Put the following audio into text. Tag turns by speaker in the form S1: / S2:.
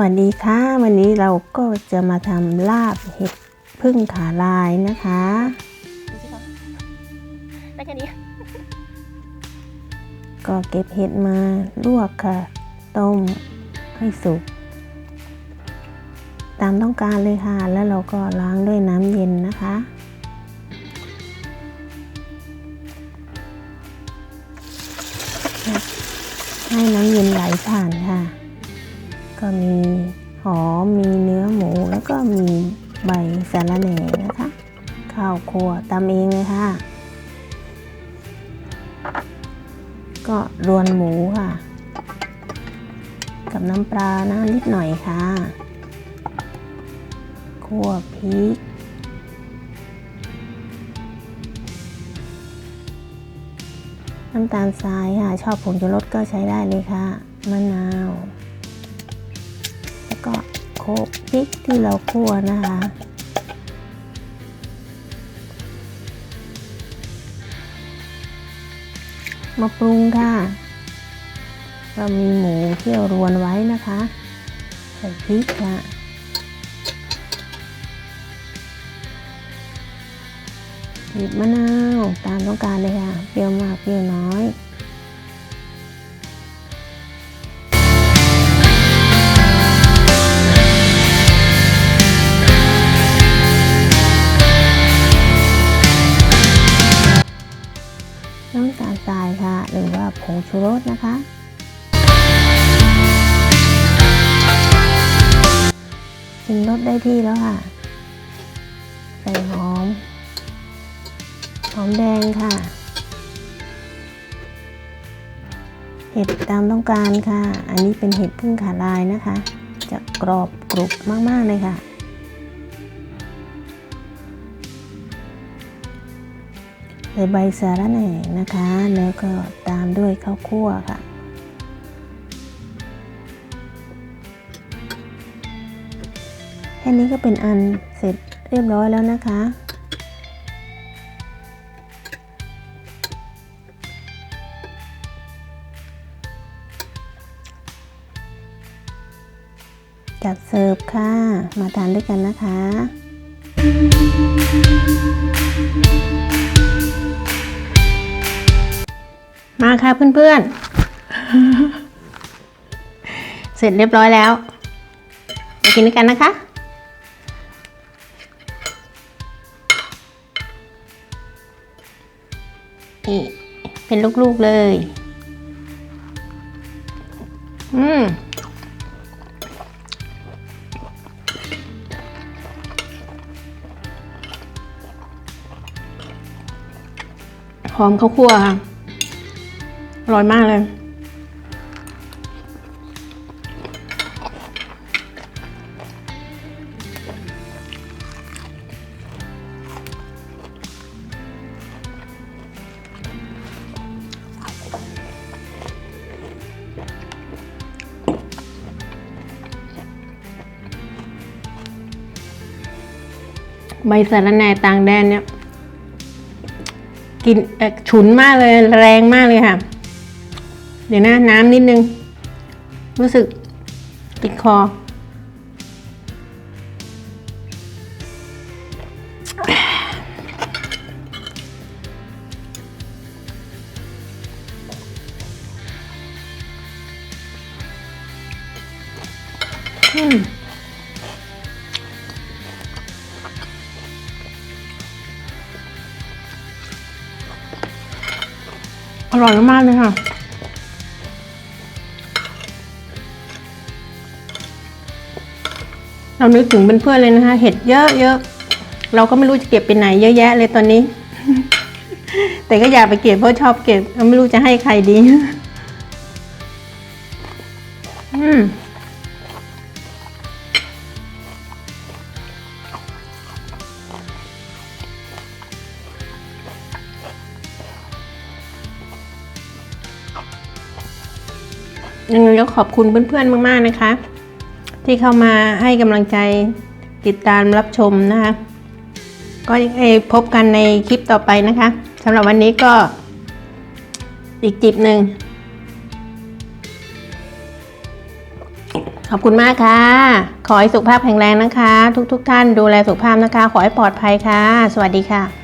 S1: วัสดีค่ะ วันนี้เราก็จะมาทำลาบเห็ดพึ่งขาลายนะคะ
S2: ดูสิคะได้แค่นี้
S1: ก็เก็บเห็ดมาลวกค่ะ ต้มให้สุก ตามต้องการเลยค่ะ แล้วเราก็ล้างด้วยน้ำเย็นนะคะให้น้ำเย็นไหลผ่านค่ะก็ มีหอมมีเนื้อหมู แล้วก็มีใบสะระแหน่นะคะ ข้าวคั่วตำเองเลยค่ะ ก็รวนหมูค่ะ กับน้ำปลานะนิดหน่อยค่ะคั่วพริกน้ำตาลทรายค่ะ ชอบผงชูรสก็ใช้ได้เลยค่ะ มะนาว โคกพริกที่เราคั่วนะคะมาปรุงค่ะเรามีหมูที่เรารวนไว้นะคะ ใส่พริกค่ะ บีบมะนาวตามต้องการเลยค่ะ เปรี้ยวมากเปรี้ยวน้อย รสนะคะชิมรสได้ที่แล้วค่ะ ใส่หอม หอมแดงค่ะ เห็ดตามต้องการค่ะ อันนี้เป็นเห็ดพึ่งขาลายนะคะ จะกรอบกรุบมาก ๆ เลยค่ะ ใส่ใบสาระแหน่นะคะ แล้วก็ตามด้วยข้าวคั่วค่ะ แค่นี้ก็เป็นอันเสร็จเรียบร้อยแล้วนะคะจัดเสิร์ฟค่ะ มาทานด้วยกันนะคะ มาค่ะเพื่อนๆ เสร็จเรียบร้อยแล้วไปกินด้วยกันนะคะ นี่เป็นลูกๆเลย อืมหอมข้าวคั่วค่ะ ร่อยมากเลย ใบสะระแหน่ต่างแดนเนี่ย กินเอ่อฉุนมากเลย แรงมากเลยค่ะ เดี๋ยวนะน้ำนิดนึง รู้สึกติดคอ อืมอร่อยมากเลยค่ะ เรานึกถึงเพื่อนๆเลยนะคะ เห็ดเยอะๆเราก็ไม่รู้จะเก็บไปไหนเยอะแยะเลยตอนนี้ แต่ก็อยากไปเก็บเพราะชอบเก็บไม่รู้จะให้ใครดี อืมยังไงก็ขอบคุณเพื่อนๆมาก ๆ นะคะ ที่เข้ามาให้กำลังใจติดตามรับชมนะคะ ก็พบกันในคลิปต่อไปนะคะสำหรับวันนี้ก็อีกจิบหนึ่ง ขอบคุณมากค่ะ ขอให้สุขภาพแข็งแรงนะคะ ทุกๆทท่านดูแลสุขภาพนะคะ ขอให้ปลอดภัยค่ะ สวัสดีค่ะ